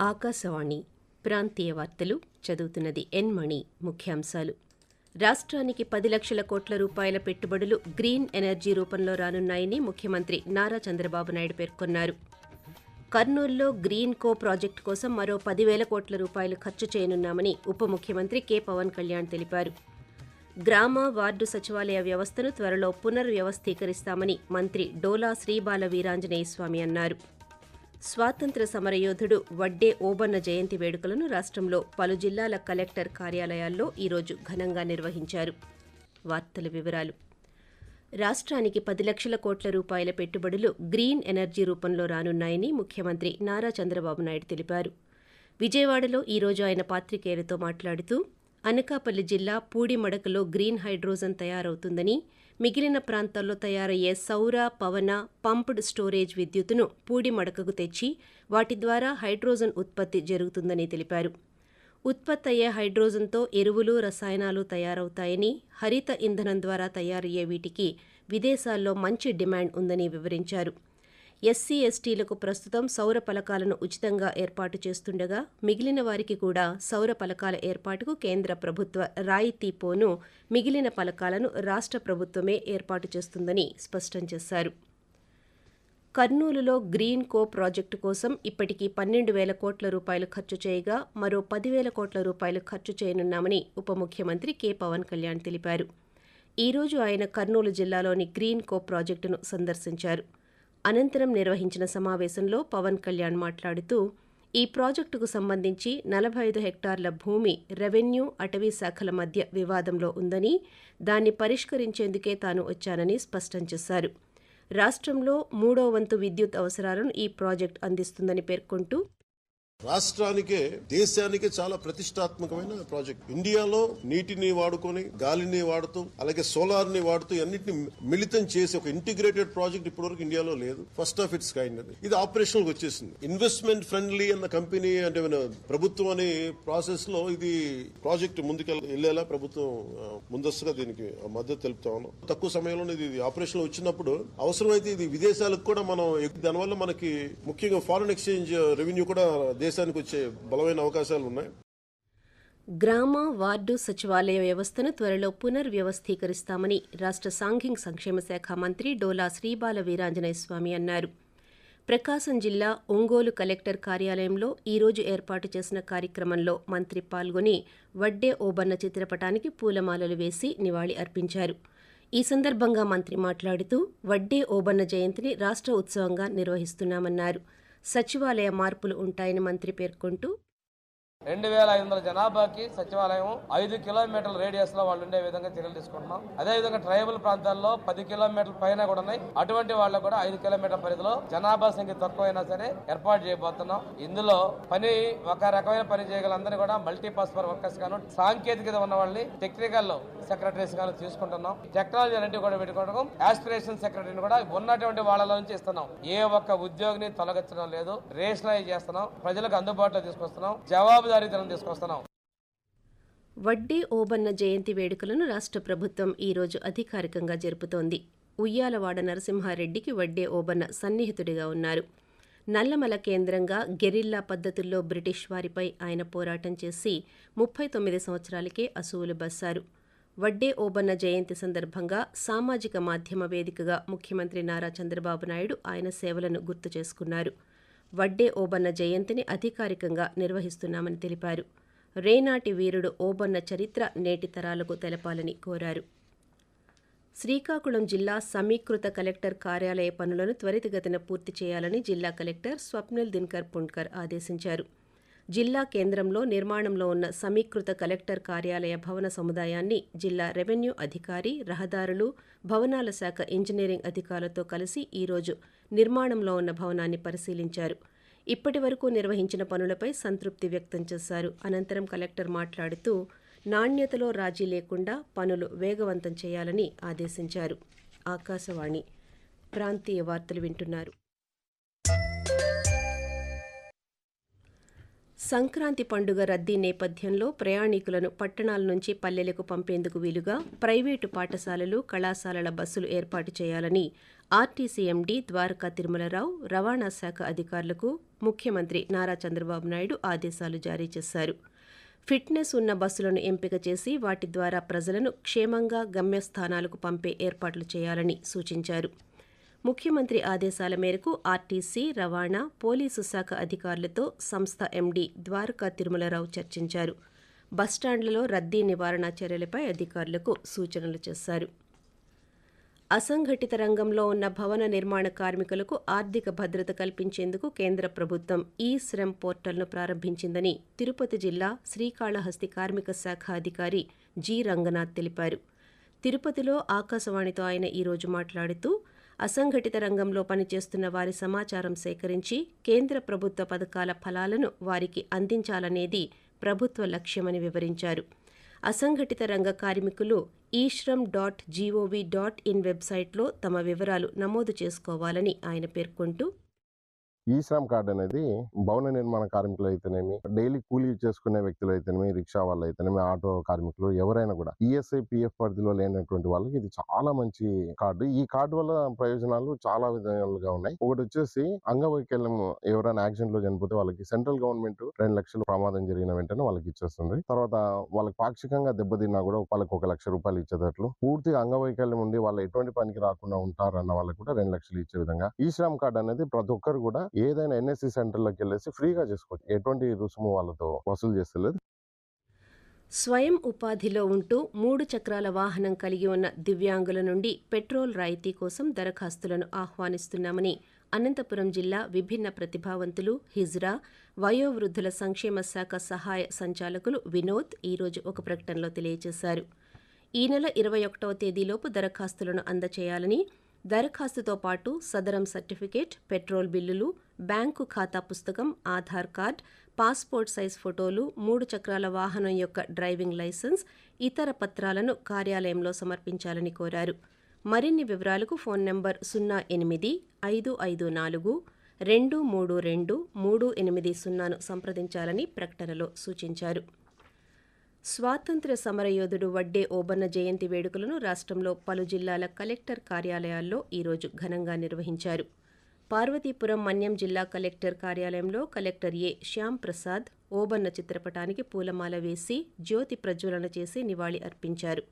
ఆకాశవాణి ప్రాంతీయ వార్తలు చదువుతున్నది ఎన్ మణి ముఖ్యాంశాలు. రాష్ట్రానికి పది లక్షల కోట్ల రూపాయల పెట్టుబడులు గ్రీన్ ఎనర్జీ రూపంలో రానున్నాయని ముఖ్యమంత్రి నారా చంద్రబాబు నాయుడు పేర్కొన్నారు. కర్నూలులో గ్రీన్ కో ప్రాజెక్టు కోసం మరో పదివేల కోట్ల రూపాయలు ఖర్చు చేయనున్నామని ఉప ముఖ్యమంత్రి కె పవన్ కళ్యాణ్ తెలిపారు. గ్రామ వార్డు సచివాలయ వ్యవస్థను త్వరలో పునర్వ్యవస్థీకరిస్తామని మంత్రి డోలా శ్రీబాల వీరాంజనేయ స్వామి అన్నారు. స్వాతంత్ర సమరయోధుడు వడ్డే ఓబన్న జయంతి వేడుకలను రాష్ట్రంలో పలు జిల్లాల కలెక్టర్ కార్యాలయాల్లో ఈరోజు ఘనంగా నిర్వహించారు. వార్తల వివరాలు. రాష్ట్రానికి పది లక్షల కోట్ల రూపాయల పెట్టుబడులు గ్రీన్ ఎనర్జీ రూపంలో రానున్నాయని ముఖ్యమంత్రి నారా చంద్రబాబు నాయుడు తెలిపారు. విజయవాడలో ఈరోజు ఆయన పాత్రికేయులతో మాట్లాడుతూ అనకాపల్లి జిల్లా పూడిమడకలో గ్రీన్ హైడ్రోజన్ తయారవుతుందని మిగిలిన ప్రాంతాల్లో తయారయ్యే సౌర పవన పంప్డ్ స్టోరేజ్ విద్యుత్తును పూడిమడకకు తెచ్చి వాటి ద్వారా హైడ్రోజన్ ఉత్పత్తి జరుగుతుందని తెలిపారు. ఉత్పత్తి అయ్యే హైడ్రోజన్తో ఎరువులు రసాయనాలు తయారవుతాయని హరిత ఇంధనం ద్వారా తయారయ్యే వీటికి విదేశాల్లో మంచి డిమాండ్ ఉందని వివరించారు. ఎస్సీ ఎస్టీలకు ప్రస్తుతం సౌర పలకాలను ఉచితంగా ఏర్పాటు చేస్తుండగా మిగిలిన వారికి కూడా సౌర పలకాల ఏర్పాటుకు కేంద్ర ప్రభుత్వ రాయితీ పోను మిగిలిన పలకాలను రాష్ట్ర ప్రభుత్వమే ఏర్పాటు చేస్తుందని స్పష్టం చేశారు. కర్నూలులో గ్రీన్ కో ప్రాజెక్టు కోసం ఇప్పటికీ పన్నెండు వేల కోట్ల రూపాయలు ఖర్చు చేయగా మరో పదివేల కోట్ల రూపాయలు ఖర్చు చేయనున్నామని ఉప ముఖ్యమంత్రి కె. పవన్ కళ్యాణ్ తెలిపారు. ఈ రోజు ఆయన కర్నూలు జిల్లాలోని గ్రీన్ కో ప్రాజెక్టును సందర్శించారు. అనంతరం నిర్వహించిన సమావేశంలో పవన్ కళ్యాణ్ మాట్లాడుతూ ఈ ప్రాజెక్టుకు సంబంధించి నలభై ఐదు హెక్టార్ల భూమి రెవెన్యూ అటవీ శాఖల మధ్య వివాదంలో ఉందని దాన్ని పరిష్కరించేందుకే తాను వచ్చానని స్పష్టం చేశారు. రాష్ట్రంలో మూడో వంతు విద్యుత్ అవసరాలను ఈ ప్రాజెక్టు అందిస్తుందని పేర్కొంటూ రాష్ట్రానికే దేశానికే చాలా ప్రతిష్టాత్మకమైన ప్రాజెక్ట్. ఇండియాలో నీటిని వాడుకొని గాలిని వాడుతూ అలాగే సోలార్ని వాడుతూ అన్నిటిని మిళితం చేసి ఒక ఇంటిగ్రేటెడ్ ప్రాజెక్ట్ ఇప్పటివరకు ఇండియాలో లేదు. ఫస్ట్ ఆఫ్ ఇట్స్ కైండ్ అది. ఇది ఆపరేషనల్ వచ్చేసింది. ఇన్వెస్ట్మెంట్ ఫ్రెండ్లీ అన్న కంపెనీ అంటే మన ప్రభుత్వం అనే ప్రాసెస్లో ఇది ప్రాజెక్ట్ ముందుకు వెళ్ళేలా ప్రభుత్వం ముందస్తుగా దీనికి మద్దతు తెలుపుతా ఉన్నాం. తక్కువ సమయంలో ఇది ఆపరేషన్ వచ్చినప్పుడు అవసరమైతే ఇది విదేశాలకు కూడా మనం దానివల్ల మనకి ముఖ్యంగా ఫారెన్ ఎక్స్చేంజ్ రెవెన్యూ కూడా దేశానికి వచ్చే బలమైన అవకాశాలు ఉన్నాయి. గ్రామ వార్డు సచివాలయ వ్యవస్థను త్వరలో పునర్వ్యవస్థీకరిస్తామని రాష్ట్ర సాంఘిక సంక్షేమ శాఖ మంత్రి డోలా శ్రీబాల వీరాంజనేయ స్వామి అన్నారు. ప్రకాశం జిల్లా ఒంగోలు కలెక్టర్ కార్యాలయంలో ఈరోజు ఏర్పాటు చేసిన కార్యక్రమంలో మంత్రి పాల్గొని వడ్డే ఓబన్న చిత్రపటానికి పూలమాలలు వేసి నివాళి అర్పించారు. ఈ సందర్భంగా మంత్రి మాట్లాడుతూ వడ్డే ఓబన్న జయంతిని రాష్ట్ర ఉత్సవంగా నిర్వహిస్తున్నామన్నారు. సచివాలయ మార్పులు ఉంటాయని మంత్రి పేర్కొంటూ రెండు వేల ఐదు వందల జనాభాకి సచివాలయం ఐదు కిలోమీటర్ల రేడియస్లో వాళ్ళు ఉండే విధంగా చర్యలు తీసుకుంటున్నాం. అదే విధంగా ట్రైబల్ ప్రాంతాల్లో పది కిలోమీటర్ల పైన కూడా ఉన్నాయి. అటువంటి వాళ్ళకు కూడా ఐదు కిలోమీటర్ల పరిధిలో జనాభా సంఖ్య తక్కువైనా సరే ఏర్పాటు చేయబోతున్నాం. ఇందులో పని ఒక రకమైన పని చేయగలందరూ కూడా మల్టీ వర్కర్స్ గాను సాంకేతికత ఉన్న వాళ్ళని టెక్నికల్ సెక్రటరీస్ గాను తీసుకుంటున్నాం. టెక్నాలజీ అన్నింటి కూడా పెట్టుకోవడం ఆస్పిరేషన్ సెక్రటరీని కూడా ఉన్నటువంటి వాళ్ళ నుంచి ఇస్తున్నాం. ఏ ఒక్క ఉద్యోగిని తొలగించడం లేదు. రేషనలైజ్ చేస్తున్నాం. ప్రజలకు అందుబాటులో తీసుకొస్తున్నాం. జవాబు జవాబుదారీతనం తీసుకొస్తున్నాం. వడ్డీ ఓబన్న జయంతి వేడుకలను రాష్ట్ర ప్రభుత్వం ఈరోజు అధికారికంగా జరుపుతోంది. ఉయ్యాలవాడ నరసింహారెడ్డికి వడ్డే ఓబన్న సన్నిహితుడిగా ఉన్నారు. నల్లమల కేంద్రంగా గెరిల్లా పద్ధతుల్లో బ్రిటిష్ వారిపై ఆయన పోరాటం చేసి ముప్పై తొమ్మిది సంవత్సరాలకే అసువులు బస్సారు. వడ్డే ఓబన్న జయంతి సందర్భంగా సామాజిక మాధ్యమ వేదికగా ముఖ్యమంత్రి నారా చంద్రబాబు నాయుడు ఆయన సేవలను గుర్తు చేసుకున్నారు. వడ్డే ఓబన్న జయంతిని అధికారికంగా నిర్వహిస్తున్నామని తెలిపారు. రేనాటి వీరుడు ఓబన్న చరిత్ర నేటి తరాలకు తెలపాలని కోరారు. శ్రీకాకుళం జిల్లా సమీకృత కలెక్టర్ కార్యాలయ పనులను త్వరితగతిన పూర్తి చేయాలని జిల్లా కలెక్టర్ స్వప్నిల్ దిన్కర్ పుణ్కర్ ఆదేశించారు. జిల్లా కేంద్రంలో నిర్మాణంలో ఉన్న సమీకృత కలెక్టర్ కార్యాలయ భవన సముదాయాన్ని జిల్లా రెవెన్యూ అధికారి రహదారులు భవనాల శాఖ ఇంజనీరింగ్ అధికారులతో కలిసి ఈరోజు నిర్మాణంలో ఉన్న భవనాన్ని పరిశీలించారు. ఇప్పటి వరకు నిర్వహించిన పనులపై సంతృప్తి వ్యక్తం చేశారు. అనంతరం కలెక్టర్ మాట్లాడుతూ నాణ్యతలో రాజీ లేకుండా పనులు వేగవంతం చేయాలని ఆదేశించారు. ఆకాశవాణి ప్రాంతీయ వార్తలు వింటున్నారు. సంక్రాంతి పండుగ రద్దీ నేపథ్యంలో ప్రయాణికులను పట్టణాల నుంచి పల్లెలకు పంపేందుకు వీలుగా ప్రైవేటు పాఠశాలలు కళాశాలల బస్సులు ఏర్పాటు చేయాలని ఆర్టీసీ ఎండీ ద్వారకా తిరుమలరావు రవాణా శాఖ అధికారులకు ముఖ్యమంత్రి నారా చంద్రబాబు నాయుడు ఆదేశాలు జారీ చేశారు. ఫిట్నెస్ ఉన్న బస్సులను ఎంపిక చేసి వాటి ద్వారా ప్రజలను క్షేమంగా గమ్యస్థానాలకు పంపే ఏర్పాట్లు చేయాలని సూచించారు. ముఖ్యమంత్రి ఆదేశాల మేరకు ఆర్టీసీ రవాణా పోలీసు శాఖ అధికారులతో సంస్థ ఎండీ ద్వారకా తిరుమలరావు చర్చించారు. బస్టాండ్లలో రద్దీ నివారణ చర్యలపై అధికారులకు సూచనలు చేశారు. అసంఘటిత రంగంలో ఉన్న భవన నిర్మాణ కార్మికులకు ఆర్థిక భద్రత కల్పించేందుకు కేంద్ర ప్రభుత్వం ఈ శ్రమ్ పోర్టల్ను ప్రారంభించిందని తిరుపతి జిల్లా శ్రీకాళహస్తి కార్మిక శాఖ అధికారి జి రంగనాథ్ తెలిపారు. తిరుపతిలో ఆకాశవాణితో ఆయన ఈరోజు మాట్లాడుతూ అసంఘటిత రంగంలో పనిచేస్తున్న వారి సమాచారం సేకరించి కేంద్ర ప్రభుత్వ పథకాల ఫలాలను వారికి అందించాలనేది ప్రభుత్వ లక్ష్యమని వివరించారు. అసంఘటిత రంగ కార్మికులు eShram dot G O V dot in వెబ్సైట్లో తమ వివరాలు నమోదు చేసుకోవాలని ఆయన పేర్కొంటూ ఈ శ్రమ్ కార్డ్ అనేది భవన నిర్మాణ కార్మికులు అయితేనేమి డైలీ కూలీ చేసుకునే వ్యక్తులు అయితేనేమి రిక్షా వాళ్ళు అయితేనేమి ఆటో కార్మికులు ఎవరైనా కూడా ఈఎస్ఐ పిఎఫ్ పరిధిలో లేనటువంటి వాళ్ళకి ఇది చాలా మంచి కార్డు. ఈ కార్డు వల్ల ప్రయోజనాలు చాలా విధాలుగా ఉన్నాయి. ఒకటి వచ్చేసి అంగవైకల్యం ఎవరైనా యాక్సిడెంట్లో చనిపోతే వాళ్ళకి సెంట్రల్ గవర్నమెంట్ రెండు లక్షలు ప్రమాదం జరిగిన వెంటనే వాళ్ళకి ఇచ్చేస్తుంది. తర్వాత వాళ్ళకి పాక్షికంగా దెబ్బతిన్నా కూడా వాళ్ళకి ఒక లక్ష రూపాయలు ఇచ్చేటట్లు పూర్తిగా అంగవైకల్యం ఉండి వాళ్ళు ఎటువంటి పనికి రాకుండా ఉంటారన్న వాళ్ళకి కూడా రెండు లక్షలు ఇచ్చే విధంగా ఈ శ్రమ్ కార్డు అనేది ప్రతి ఒక్కరు కూడా ఏదైనా ఎన్ఎస్సి సెంటర్లోకి వెళ్ళేసి ఫ్రీగా చేసుకోవచ్చు. ఎటువంటి రుసుము వాళ్ళతో వసూలు చేస్తలేదు స్వయం ఉపాధిలో ఉంటూ మూడు చక్రాల వాహనం కలిగి ఉన్న దివ్యాంగుల నుండి పెట్రోల్ రాయితీ కోసం దరఖాస్తులను ఆహ్వానిస్తున్నామని అనంతపురం జిల్లా విభిన్న ప్రతిభావంతులు హిజ్రా వయోవృద్ధుల సంక్షేమ శాఖ సహాయ సంచాలకులు వినోద్ ఈరోజు ఒక ప్రకటనలో తెలియజేశారు. ఈ నెల ఇరవై ఒకటవ తేదీలోపు దరఖాస్తులను అందచేయాలని దరఖాస్తుతో పాటు సదరం సర్టిఫికేట్ పెట్రోల్ బిల్లులు బ్యాంకు ఖాతా పుస్తకం ఆధార్ కార్డ్ పాస్పోర్ట్ సైజ్ ఫోటోలు మూడు చక్రాల వాహనం యొక్క డ్రైవింగ్ లైసెన్స్ ఇతర పత్రాలను కార్యాలయంలో సమర్పించాలని కోరారు. మరిన్ని వివరాలకు ఫోన్ నంబర్ సున్నా ఎనిమిది ఐదు ఐదు నాలుగు రెండు మూడు రెండు మూడు ఎనిమిది సున్నాను సంప్రదించాలని ప్రకటనలో సూచించారు. స్వాతంత్ర్య సమరయోధుడు వడ్డే ఓబన్న జయంతి వేడుకలను రాష్ట్రంలో పలు జిల్లాల కలెక్టర్ కార్యాలయాల్లో ఈరోజు ఘనంగా నిర్వహించారు. పార్వతీపురం మన్యం జిల్లా కలెక్టర్ కార్యాలయంలో కలెక్టర్ ఏ. శ్యామ్ ప్రసాద్ ఓబన్న చిత్రపటానికి పూలమాల వేసి జ్యోతి ప్రజ్వలన చేసి నివాళి అర్పించారు.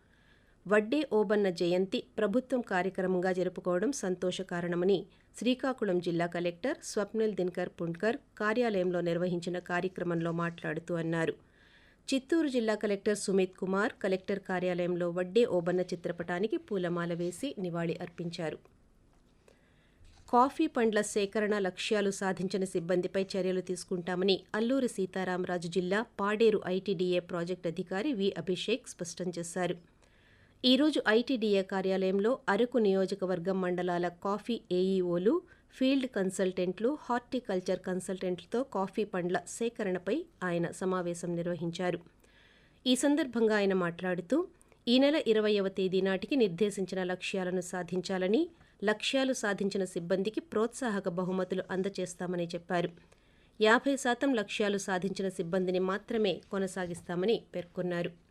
వడ్డే ఓబన్న జయంతి ప్రభుత్వం కార్యక్రమంగా జరుపుకోవడం సంతోషకారణమని శ్రీకాకుళం జిల్లా కలెక్టర్ స్వప్నిల్ దినకర్ పుండ్కర్ కార్యాలయంలో నిర్వహించిన కార్యక్రమంలో మాట్లాడుతూ అన్నారు. చిత్తూరు జిల్లా కలెక్టర్ సుమిత్ కుమార్ కలెక్టర్ కార్యాలయంలో వడ్డే ఓబన్న చిత్రపటానికి పూలమాల వేసి నివాళి అర్పించారు. కాఫీ పండ్ల సేకరణ లక్ష్యాలు సాధించిన సిబ్బందిపై చర్యలు తీసుకుంటామని అల్లూరి సీతారామరాజు జిల్లా పాడేరు ఐటీడీఏ ప్రాజెక్టు అధికారి వి అభిషేక్ స్పష్టం చేశారు. ఈరోజు ఐటీడీఏ కార్యాలయంలో అరకు నియోజకవర్గం మండలాల కాఫీ ఏఈఓలు ఫీల్డ్ కన్సల్టెంట్లు హార్టికల్చర్ కన్సల్టెంట్లతో కాఫీ పండ్ల సేకరణపై ఆయన సమావేశం నిర్వహించారు. ఈ సందర్భంగా ఆయన మాట్లాడుతూ ఈ నెల ఇరవయవ తేదీ నాటికి నిర్దేశించిన లక్ష్యాలను సాధించాలని లక్ష్యాలు సాధించిన సిబ్బందికి ప్రోత్సాహక బహుమతులు అందజేస్తామని చెప్పారు. యాభై శాతం లక్ష్యాలు సాధించిన సిబ్బందిని మాత్రమే కొనసాగిస్తామని పేర్కొన్నారు.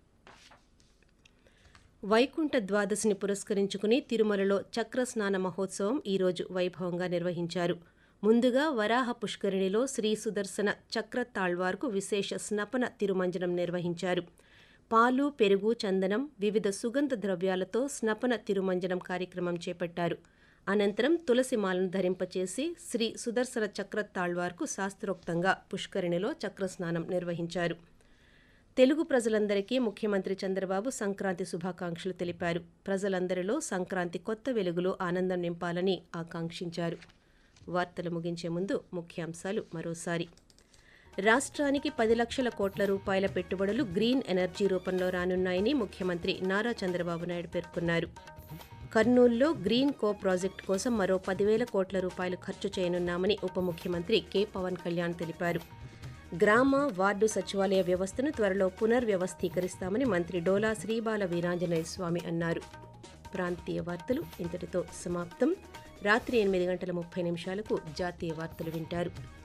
వైకుంఠ ద్వాదశిని పురస్కరించుకుని తిరుమలలో చక్రస్నాన మహోత్సవం ఈరోజు వైభవంగా నిర్వహించారు. ముందుగా వరాహ పుష్కరిణిలో శ్రీ సుదర్శన చక్ర తాళ్వార్కు విశేష స్నపన తిరుమంజనం నిర్వహించారు. పాలు పెరుగు చందనం వివిధ సుగంధ ద్రవ్యాలతో స్నపన తిరుమంజనం కార్యక్రమం చేపట్టారు. అనంతరం తులసి మాలను ధరింపచేసి శ్రీ సుదర్శన చక్ర తాళ్వార్కు శాస్త్రోక్తంగా పుష్కరిణిలో చక్రస్నానం నిర్వహించారు. తెలుగు ప్రజలందరికీ ముఖ్యమంత్రి చంద్రబాబు సంక్రాంతి శుభాకాంక్షలు తెలిపారు. ప్రజలందరిలో సంక్రాంతి కొత్త వెలుగులో ఆనందం నింపాలని ఆకాంక్షించారు. వార్తలు ముగించే ముందు ముఖ్యాంశాలు మరోసారి. రాష్ట్రానికి పది లక్షల కోట్ల రూపాయల పెట్టుబడులు గ్రీన్ ఎనర్జీ రూపంలో రానున్నాయని ముఖ్యమంత్రి నారా చంద్రబాబు నాయుడు పేర్కొన్నారు. కర్నూలులో గ్రీన్ కో ప్రాజెక్టు కోసం మరో పదివేల కోట్ల రూపాయలు ఖర్చు చేయనున్నామని ఉప ముఖ్యమంత్రి కె. పవన్ కళ్యాణ్ తెలిపారు. గ్రామ వార్డు సచివాలయ వ్యవస్థను త్వరలో పునర్వ్యవస్థీకరిస్తామని మంత్రి డోలా శ్రీబాల వీరాంజనేయ స్వామి అన్నారు. ప్రాంతీయ వార్తలు ఇంతటితో సమాప్తం. రాత్రి ఎనిమిది గంటల ముప్పై నిమిషాలకు జాతీయ వార్తలు వింటారు.